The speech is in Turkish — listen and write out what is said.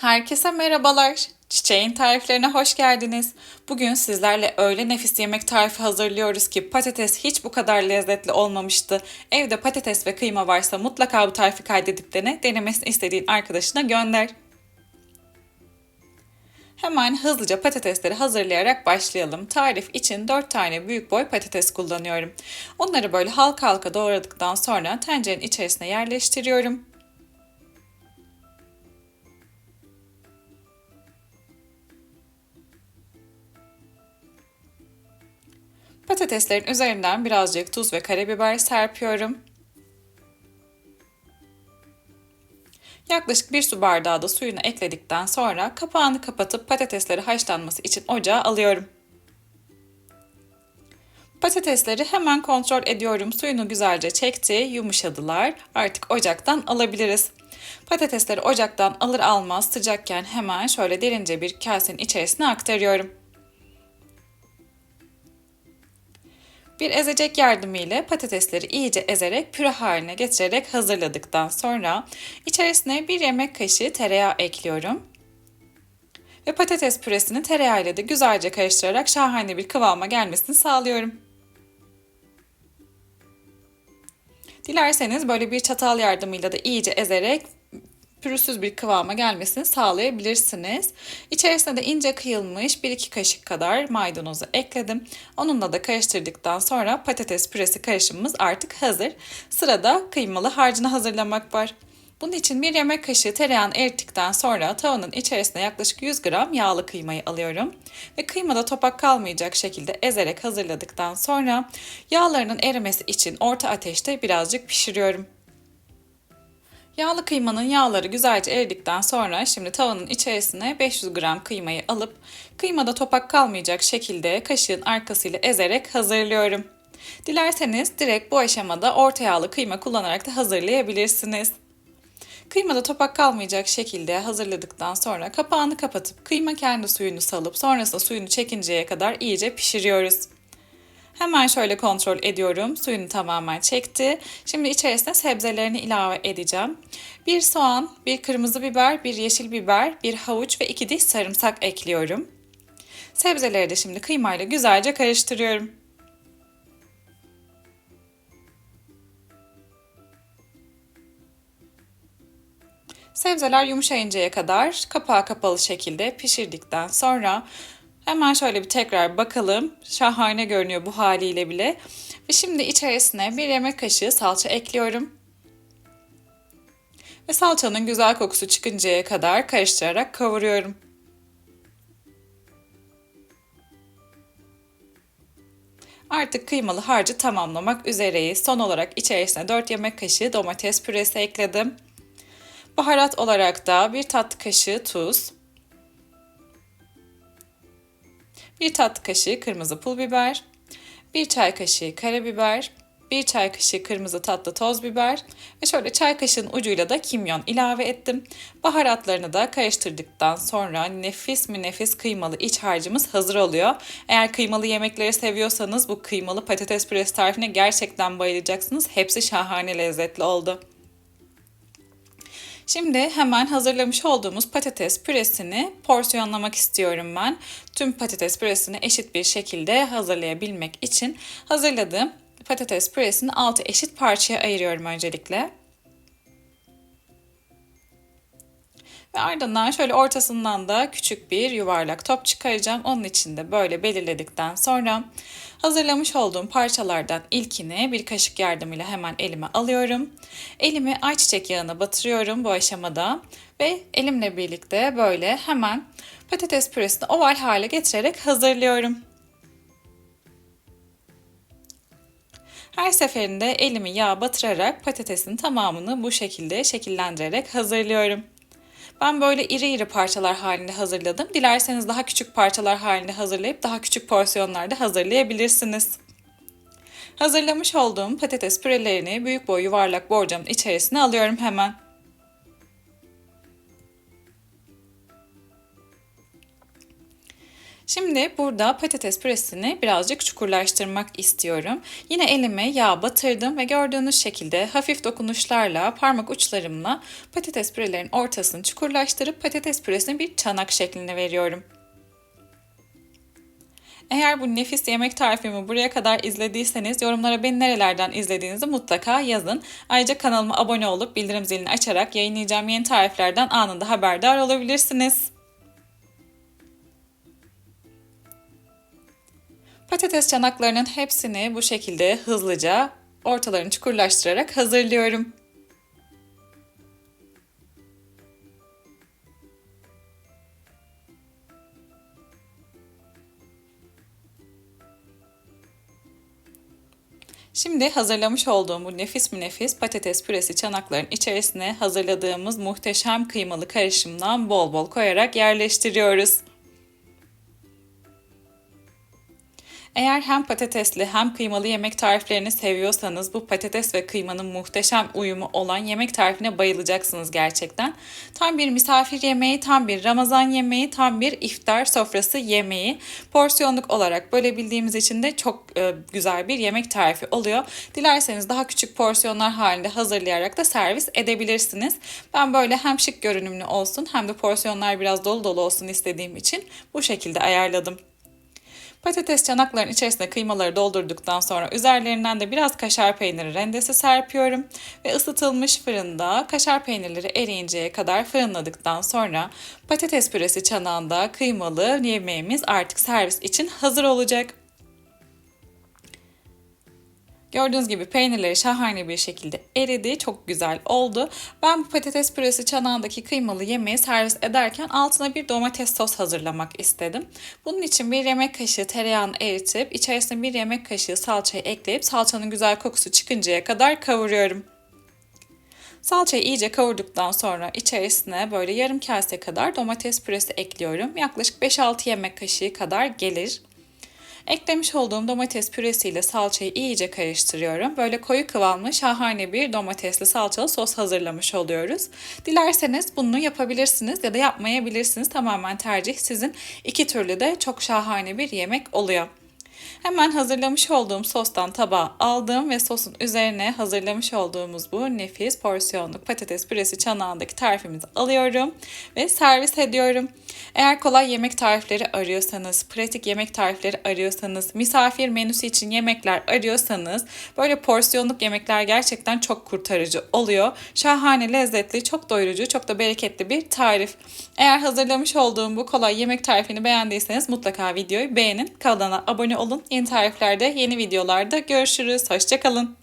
Herkese merhabalar. Çiçeğin tariflerine hoş geldiniz. Bugün sizlerle öyle nefis yemek tarifi hazırlıyoruz ki patates hiç bu kadar lezzetli olmamıştı. Evde patates ve kıyma varsa mutlaka bu tarifi kaydedip dene. Denemesini istediğin arkadaşına gönder. Hemen hızlıca patatesleri hazırlayarak başlayalım. Tarif için 4 tane büyük boy patates kullanıyorum. Onları böyle halka halka doğradıktan sonra tencerenin içerisine yerleştiriyorum. Patateslerin üzerinden birazcık tuz ve karabiber serpiyorum. Yaklaşık bir su bardağı da suyunu ekledikten sonra kapağını kapatıp patatesleri haşlanması için ocağa alıyorum. Patatesleri hemen kontrol ediyorum. Suyunu güzelce çekti, yumuşadılar. Artık ocaktan alabiliriz. Patatesleri ocaktan alır almaz sıcakken hemen şöyle derince bir kasenin içerisine aktarıyorum. Bir ezecek yardımıyla patatesleri iyice ezerek püre haline getirerek hazırladıktan sonra içerisine bir yemek kaşığı tereyağı ekliyorum. Ve patates püresini tereyağı ile de güzelce karıştırarak şahane bir kıvama gelmesini sağlıyorum. Dilerseniz böyle bir çatal yardımıyla da iyice ezerek pürüzsüz bir kıvama gelmesini sağlayabilirsiniz. İçerisine de ince kıyılmış 1-2 kaşık kadar maydanozu ekledim. Onunla da karıştırdıktan sonra patates püresi karışımımız artık hazır. Sırada kıymalı harcını hazırlamak var. Bunun için bir yemek kaşığı tereyağını erittikten sonra tavanın içerisine yaklaşık 100 gram yağlı kıymayı alıyorum. Ve kıymada topak kalmayacak şekilde ezerek hazırladıktan sonra yağlarının erimesi için orta ateşte birazcık pişiriyorum. Yağlı kıymanın yağları güzelce eridikten sonra şimdi tavanın içerisine 500 gram kıymayı alıp kıymada topak kalmayacak şekilde kaşığın arkasıyla ezerek hazırlıyorum. Dilerseniz direkt bu aşamada orta yağlı kıyma kullanarak da hazırlayabilirsiniz. Kıymada topak kalmayacak şekilde hazırladıktan sonra kapağını kapatıp kıyma kendi suyunu salıp sonrasında suyunu çekinceye kadar iyice pişiriyoruz. Hemen şöyle kontrol ediyorum. Suyunu tamamen çekti. Şimdi içerisine sebzelerini ilave edeceğim. Bir soğan, bir kırmızı biber, bir yeşil biber, bir havuç ve iki diş sarımsak ekliyorum. Sebzeleri de şimdi kıymayla güzelce karıştırıyorum. Sebzeler yumuşayıncaya kadar kapağı kapalı şekilde pişirdikten sonra Hemen şöyle bir tekrar bakalım. Şahane görünüyor bu haliyle bile. Ve şimdi içerisine bir yemek kaşığı salça ekliyorum. Ve salçanın güzel kokusu çıkıncaya kadar karıştırarak kavuruyorum. Artık kıymalı harcı tamamlamak üzereyiz. Son olarak içerisine 4 yemek kaşığı domates püresi ekledim. Baharat olarak da bir tatlı kaşığı tuz, 1 tatlı kaşığı kırmızı pul biber, 1 çay kaşığı karabiber, 1 çay kaşığı kırmızı tatlı toz biber ve şöyle çay kaşığının ucuyla da kimyon ilave ettim. Baharatlarını da karıştırdıktan sonra nefis mi nefis kıymalı iç harcımız hazır oluyor. Eğer kıymalı yemekleri seviyorsanız bu kıymalı patates püresi tarifine gerçekten bayılacaksınız. Hepsi şahane lezzetli oldu. Şimdi hemen hazırlamış olduğumuz patates püresini porsiyonlamak istiyorum ben. Tüm patates püresini eşit bir şekilde hazırlayabilmek için hazırladığım patates püresini 6 eşit parçaya ayırıyorum öncelikle. Ve ardından şöyle ortasından da küçük bir yuvarlak top çıkaracağım. Onun için de böyle belirledikten sonra hazırlamış olduğum parçalardan ilkini bir kaşık yardımıyla hemen elime alıyorum. Elimi ayçiçek yağına batırıyorum bu aşamada ve elimle birlikte böyle hemen patates püresini oval hale getirerek hazırlıyorum. Her seferinde elimi yağ batırarak patatesin tamamını bu şekilde şekillendirerek hazırlıyorum. Ben böyle iri iri parçalar halinde hazırladım. Dilerseniz daha küçük parçalar halinde hazırlayıp daha küçük porsiyonlarda hazırlayabilirsiniz. Hazırlamış olduğum patates pürelerini büyük boy yuvarlak borcamın içerisine alıyorum hemen. Şimdi burada patates püresini birazcık çukurlaştırmak istiyorum. Yine elime yağ batırdım ve gördüğünüz şekilde hafif dokunuşlarla parmak uçlarımla patates pürelerin ortasını çukurlaştırıp patates püresini bir çanak şeklinde veriyorum. Eğer bu nefis yemek tarifimi buraya kadar izlediyseniz yorumlara beni nerelerden izlediğinizi mutlaka yazın. Ayrıca kanalıma abone olup bildirim zilini açarak yayınlayacağım yeni tariflerden anında haberdar olabilirsiniz. Patates çanaklarının hepsini bu şekilde hızlıca ortalarını çukurlaştırarak hazırlıyorum. Şimdi hazırlamış olduğum bu nefis mi nefis patates püresi çanakların içerisine hazırladığımız muhteşem kıymalı karışımdan bol bol koyarak yerleştiriyoruz. Eğer hem patatesli hem kıymalı yemek tariflerini seviyorsanız bu patates ve kıymanın muhteşem uyumu olan yemek tarifine bayılacaksınız gerçekten. Tam bir misafir yemeği, tam bir Ramazan yemeği, tam bir iftar sofrası yemeği. Porsiyonluk olarak bölebildiğimiz için de çok e, güzel bir yemek tarifi oluyor. Dilerseniz daha küçük porsiyonlar halinde hazırlayarak da servis edebilirsiniz. Ben böyle hem şık görünümlü olsun hem de porsiyonlar biraz dolu dolu olsun istediğim için bu şekilde ayarladım. Patates çanakların içerisine kıymaları doldurduktan sonra üzerlerinden de biraz kaşar peyniri rendesi serpiyorum ve ısıtılmış fırında kaşar peynirleri eriyinceye kadar fırınladıktan sonra patates püresi çanağında kıymalı yemeğimiz artık servis için hazır olacak. Gördüğünüz gibi peynirleri şahane bir şekilde eridi. Çok güzel oldu. Ben bu patates püresi çanağındaki kıymalı yemeği servis ederken altına bir domates sos hazırlamak istedim. Bunun için bir yemek kaşığı tereyağını eritip içerisine bir yemek kaşığı salçayı ekleyip salçanın güzel kokusu çıkıncaya kadar kavuruyorum. Salçayı iyice kavurduktan sonra içerisine böyle yarım kase kadar domates püresi ekliyorum. Yaklaşık 5-6 yemek kaşığı kadar gelir. Eklemiş olduğum domates püresiyle salçayı iyice karıştırıyorum. Böyle koyu kıvamlı şahane bir domatesli salçalı sos hazırlamış oluyoruz. Dilerseniz bunu yapabilirsiniz ya da yapmayabilirsiniz. Tamamen tercih sizin. İki türlü de çok şahane bir yemek oluyor. Hemen hazırlamış olduğum sostan tabağa aldım ve sosun üzerine hazırlamış olduğumuz bu nefis porsiyonluk patates püresi çanağındaki tarifimizi alıyorum ve servis ediyorum. Eğer kolay yemek tarifleri arıyorsanız, pratik yemek tarifleri arıyorsanız, misafir menüsü için yemekler arıyorsanız böyle porsiyonluk yemekler gerçekten çok kurtarıcı oluyor. Şahane, lezzetli, çok doyurucu, çok da bereketli bir tarif. Eğer hazırlamış olduğum bu kolay yemek tarifini beğendiyseniz mutlaka videoyu beğenin. Kanala abone olun. Yeni tariflerde, yeni videolarda görüşürüz. Hoşçakalın.